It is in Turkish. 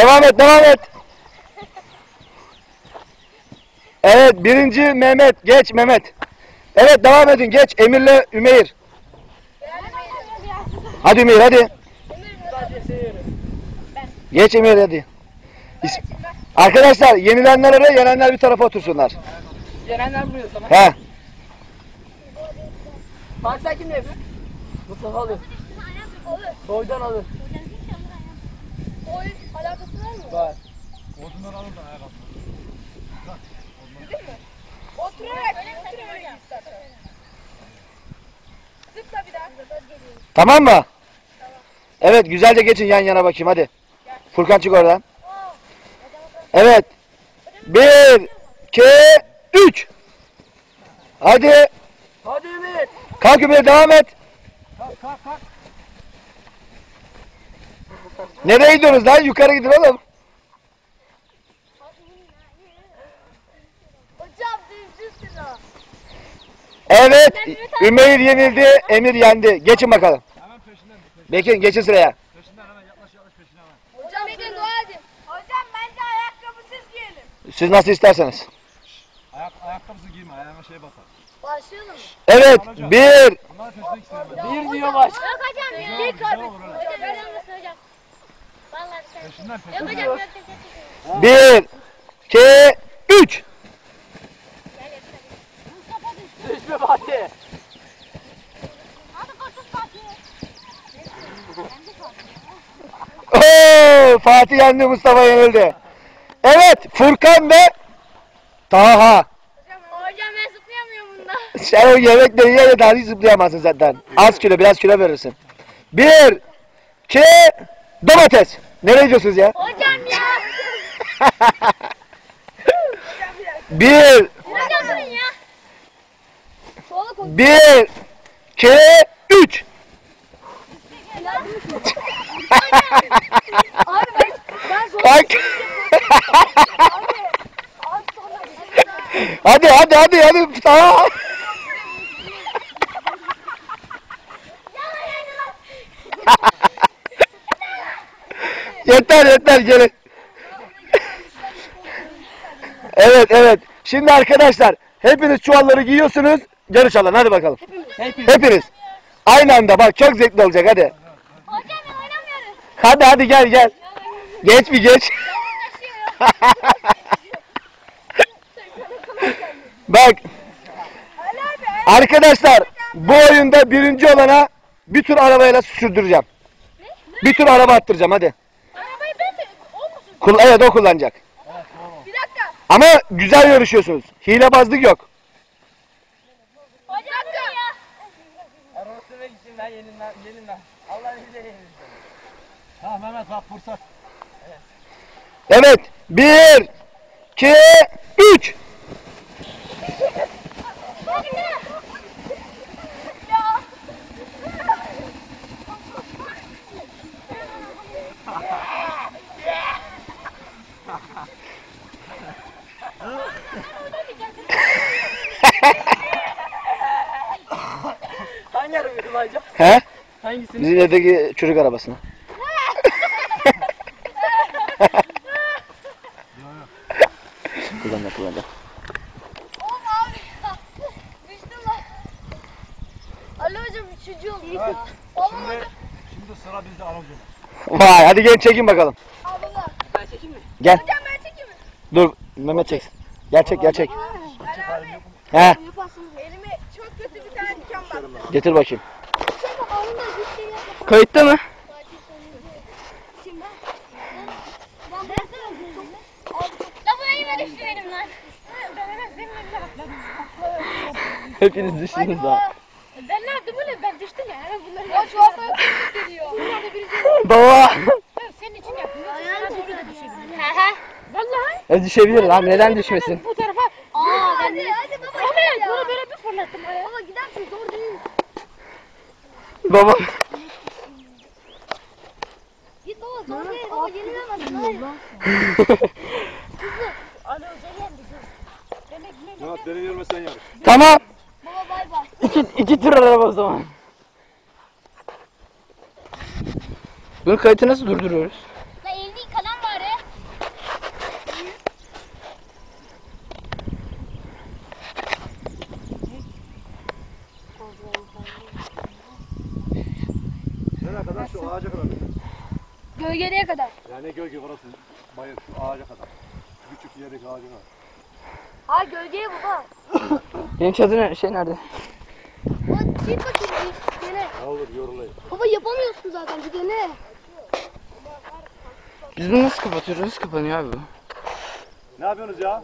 Devam et, devam et. Evet, birinci Mehmet. Geç Mehmet. Evet, devam edin. Geç Emir'le Ümeyr. Hadi Ümeyr, hadi. Geç Emir hadi. Arkadaşlar yenilenler oraya, yenenler bir tarafa otursunlar. Yerenler buraya tamam. He. Sen kim yapıyor? Mustafa alır. Boydan alır. Oy alakası var mı? Var. Oturarak, oturarak istersen. Zıpla bir daha. Tamam mı? Evet, güzelce geçin yan yana bakayım hadi. Furkan çık oradan. Evet. Bir, iki, üç. Hadi. Hadi Ümit. Kalk Ümeyr devam et. Kalk kalk kalk. Nereye gidiyorsunuz lan? Yukarı gidin oğlum. Hocam düzgünsün o. Evet. Ümeyr yenildi. Emir yendi. Geçin bakalım. Bekir geçin sıraya. Hocam bir de dua edin. Hocam bence ayakkabısız giyelim. Siz nasıl isterseniz. Ayak, ayakkabısı giyme, ayağına şey batar. Başlayalım mı? Evet. Bir. Bir diyor baş. Yok hocam ya. Güzel olur öyle. Hocam hocam. Peşinden peşinden. hocam. Bir, iki, üç. Düşme Fatih. Hadi koşun Fatih. Oo, Fatih yendi Mustafa yenildi. Evet Furkan ve Taha. Hocam ben zıplayamıyorum bunda. Sen o yemekle yiye de daha hiç zıplayamazsın zaten. Az kilo biraz kilo verirsin. Bir, iki, domates. Nereye gidiyorsunuz ya? Hocam ya. Bir, Hocam ya. Bir, iki, üç. Abi ben ben Kalk. hadi hadi hadi hadi. Taha. Yeter yeter gelin. evet evet. Şimdi arkadaşlar hepiniz çuvalları giyiyorsunuz. Yarış alın hadi bakalım. Hepimiz. Hepiniz. Aynı anda bak çok zevkli olacak hadi. Hocam ben oynamıyorum. Hadi hadi gel gel. Geç bir geç. bak arkadaşlar bu oyunda birinci olana bir tur arabayla sürdüreceğim. Bir tur araba attıracağım hadi. Arabayı ben de o musun? Kul evet o kullanacak. Bir dakika. Ama güzel yarışıyorsunuz. Hilebazlık yok. Hocam ya. Araba sürmek için ben yenilmem. Yenilmem. Allah bize yenilmem. Tamam Mehmet bak fırsat. Evet. Bir, iki, üç. Bizim evdeki çocuk arabasına. kullanacak kullanacak. Oğlum abi ya. Düştüm lan. Ali hocam üçüncü oldu. Evet. Babam Şimdi, hocam. şimdi sıra bizde Anadolu. Vay hadi gelin çekin bakalım. Al baba. Ben çekeyim mi? Gel. Hocam ben çekeyim mi? Dur Mehmet çeksin. Gel çek gel çek. Ali abi. He Elime çok kötü bir tane diken battı. getir bakayım. Kayıtta mı? Lan. Hepiniz düştünüz ha. Ben ne yaptım öyle ben düştüm ya. Hemen bunları ya şu an sana geliyor. Bunlar da birisi Baba. senin için yaptım. Ayağını doğru da düşebilir. He he. Vallahi. E düşebilir abi neden düşmesin? Bu tarafa. Aa ben de. Hadi baba. Ama ya bunu böyle bir fırlattım oraya. Baba gidersin zor değil. Baba. Yenilemezsin. Hayır. Ali Hoca yendi. Demek ne? Mehmet beni görmesen yarış. tamam. Baba bay bay. İki, iki tur araba o zaman. Bunun kayıtı nasıl durduruyoruz? La elini yıkadan bari. Nereye kadar? Şu ağaca kadar. Gölgeliğe kadar. Yani gölge orası. Bayır şu ağaca kadar. Küçük yerdeki ağaca kadar. Ha gölgeye baba. Benim çadır şey nerede? Baba git bakayım bir dene. Ne olur yorulayım. Baba yapamıyorsun zaten bir dene. Biz bunu nasıl kapatıyoruz? Nasıl kapanıyor abi bu? Ne yapıyorsunuz ya?